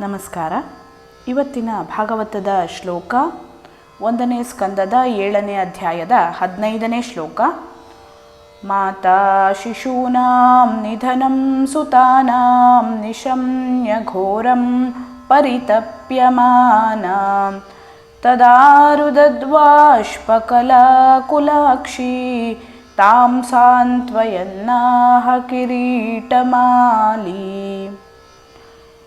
ನಮಸ್ಕಾರ. ಇವತ್ತಿನ ಭಾಗವತದ ಶ್ಲೋಕ ಒಂದನೇ ಸ್ಕಂದದ ಏಳನೇ ಅಧ್ಯಾಯದ ಹದಿನೈದನೇ ಶ್ಲೋಕ. ಮಾತಾ ಶಿಶೂನಾಂ ನಿಧನಂ ಸುತಾನಾಂ ನಿಶಮ್ಯ ಘೋರಂ ಪರಿತಪ್ಯಮಾನ. ತದಾರುದದ್ವಾಷ್ಪಕಲಾಕುಲಾಕ್ಷಿ ತಾಂ ಸಾಂತ್ವಯನ್ನಾಹ ಕಿರೀಟಮಾಲಿ.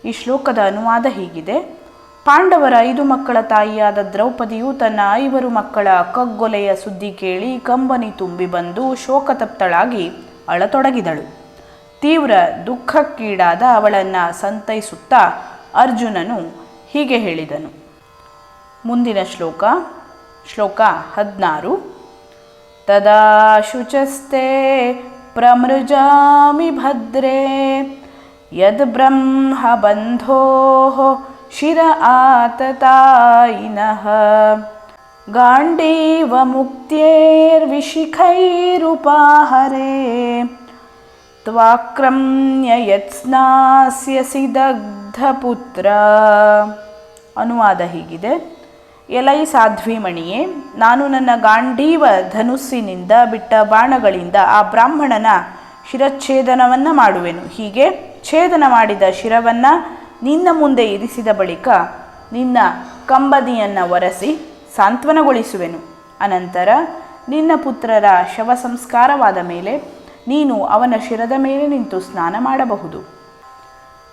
ಈ ಶ್ಲೋಕದ ಅನುವಾದ ಹೀಗಿದೆ. ಪಾಂಡವರ ಐದು ಮಕ್ಕಳ ತಾಯಿಯಾದ ದ್ರೌಪದಿಯು ತನ್ನ ಐವರು ಮಕ್ಕಳ ಕಗ್ಗೊಲೆಯ ಸುದ್ದಿ ಕೇಳಿ ಕಂಬನಿ ತುಂಬಿ ಬಂದು ಶೋಕತಪ್ತಳಾಗಿ ಅಳತೊಡಗಿದಳು. ತೀವ್ರ ದುಃಖಕ್ಕೀಡಾದ ಅವಳನ್ನು ಸಂತೈಸುತ್ತಾ ಅರ್ಜುನನು ಹೀಗೆ ಹೇಳಿದನು. ಮುಂದಿನ ಶ್ಲೋಕ ಶ್ಲೋಕ ಹದಿನಾರು. ತದಾ ಶುಚಸ್ತೆ ಪ್ರಮೃಜಾಮಿ ಭದ್ರೇ ಯದ್ ಬ್ರಹ್ಮ ಬಂಧೋ ಶಿರ ಆತತಾಯಿನಃ ಗಾಂಡೀವ ಮುಕ್ತೇರ್ವಿಶಿಖೈರುಪಾಹರೆ ತ್ವಾಕ್ರಮ್ಯ ಯತ್ಸ್ನಾಸ್ಯಸಿ ದಗ್ಧಪುತ್ರ ಅನುವಾದ ಹೀಗಿದೆ. ಎಲೈ ಸಾಧ್ವಿಮಣಿಯೇ, ನಾನು ನನ್ನ ಗಾಂಡೀವ ಧನುಸ್ಸಿನಿಂದ ಬಿಟ್ಟ ಬಾಣಗಳಿಂದ ಆ ಬ್ರಾಹ್ಮಣನ ಶಿರಚ್ಛೇದನವನ್ನು ಮಾಡುವೆನು. ಹೀಗೆ ಛೇದನ ಮಾಡಿದ ಶಿರವನ್ನು ನಿನ್ನ ಮುಂದೆ ಇರಿಸಿದ ಬಳಿಕ ನಿನ್ನ ಕಂಬದಿಯನ್ನು ಒರೆಸಿ ಸಾಂತ್ವನಗೊಳಿಸುವೆನು. ಅನಂತರ ನಿನ್ನ ಪುತ್ರರ ಶವ ಸಂಸ್ಕಾರವಾದ ಮೇಲೆ ನೀನು ಅವನ ಶಿರದ ಮೇಲೆ ನಿಂತು ಸ್ನಾನ ಮಾಡಬಹುದು.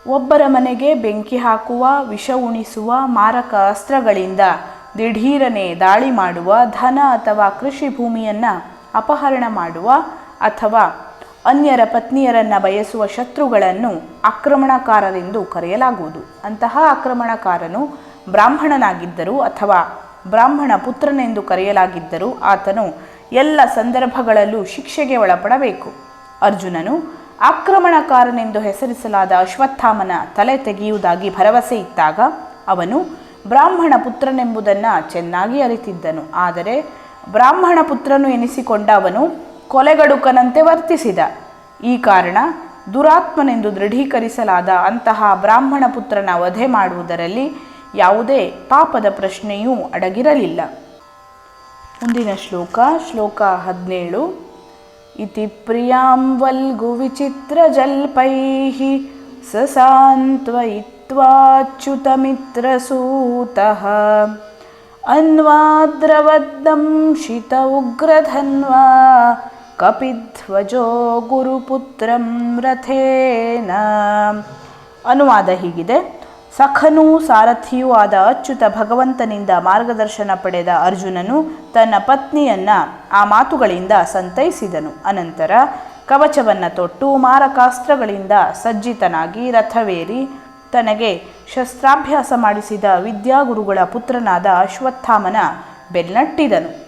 ಒಬ್ಬರ ಮನೆಗೆ ಬೆಂಕಿ ಹಾಕುವ, ವಿಷ ಉಣಿಸುವ, ಮಾರಕ ಅಸ್ತ್ರಗಳಿಂದ ದಿಢೀರನೆ ದಾಳಿ ಮಾಡುವ, ಧನ ಅಥವಾ ಕೃಷಿ ಭೂಮಿಯನ್ನು ಅಪಹರಣ ಮಾಡುವ ಅಥವಾ ಅನ್ಯರ ಪತ್ನಿಯರನ್ನು ಬಯಸುವ ಶತ್ರುಗಳನ್ನು ಆಕ್ರಮಣಕಾರರೆಂದು ಕರೆಯಲಾಗುವುದು. ಅಂತಹ ಆಕ್ರಮಣಕಾರನು ಬ್ರಾಹ್ಮಣನಾಗಿದ್ದರೂ ಅಥವಾ ಬ್ರಾಹ್ಮಣ ಪುತ್ರನೆಂದು ಕರೆಯಲಾಗಿದ್ದರೂ ಆತನು ಎಲ್ಲ ಸಂದರ್ಭಗಳಲ್ಲೂ ಶಿಕ್ಷೆಗೆ ಒಳಪಡಬೇಕು. ಅರ್ಜುನನು ಆಕ್ರಮಣಕಾರನೆಂದು ಹೆಸರಿಸಲಾದ ಅಶ್ವತ್ಥಾಮನ ತಲೆ ತೆಗೆಯುವುದಾಗಿ ಭರವಸೆ ಇತ್ತಾಗ ಅವನು ಬ್ರಾಹ್ಮಣ ಪುತ್ರನೆಂಬುದನ್ನು ಚೆನ್ನಾಗಿ ಅರಿತಿದ್ದನು. ಆದರೆ ಬ್ರಾಹ್ಮಣ ಪುತ್ರನು ಎನಿಸಿಕೊಂಡ ಅವನು ಕೊಲೆಗಡುಕನಂತೆ ವರ್ತಿಸಿದ. ಈ ಕಾರಣ ದುರಾತ್ಮನೆಂದು ದೃಢೀಕರಿಸಲಾದ ಅಂತಹ ಬ್ರಾಹ್ಮಣ ಪುತ್ರನ ವಧೆ ಮಾಡುವುದರಲ್ಲಿ ಯಾವುದೇ ಪಾಪದ ಪ್ರಶ್ನೆಯೂ ಅಡಗಿರಲಿಲ್ಲ. ಮುಂದಿನ ಶ್ಲೋಕ ಶ್ಲೋಕ ಹದಿನೇಳು. ಇತಿ ಪ್ರಿಯಾಂ ವಲ್ಗು ವಿಚಿತ್ರ ಜಲ್ಪೈ ಸೂತಃ ಅನ್ವಾದ್ರವದ್ದಂ ಶಿತ ಉಗ್ರಧನ್ವಾ ಕಪಿಧ್ವಜೋ ಗುರುಪುತ್ರಂ ರಥೇನ. ಅನುವಾದ ಹೀಗಿದೆ. ಸಖನೂ ಸಾರಥಿಯೂ ಆದ ಅಚ್ಯುತ ಭಗವಂತನಿಂದ ಮಾರ್ಗದರ್ಶನ ಪಡೆದ ಅರ್ಜುನನು ತನ್ನ ಪತ್ನಿಯನ್ನ ಆ ಮಾತುಗಳಿಂದ ಸಂತೈಸಿದನು. ಅನಂತರ ಕವಚವನ್ನು ತೊಟ್ಟು ಮಾರಕಾಸ್ತ್ರಗಳಿಂದ ಸಜ್ಜಿತನಾಗಿ ರಥವೇರಿ ತನಗೆ ಶಸ್ತ್ರಾಭ್ಯಾಸ ಮಾಡಿಸಿದ ವಿದ್ಯಾಗುರುಗಳ ಪುತ್ರನಾದ ಅಶ್ವತ್ಥಾಮನ ಬೆನ್ನಟ್ಟಿದನು.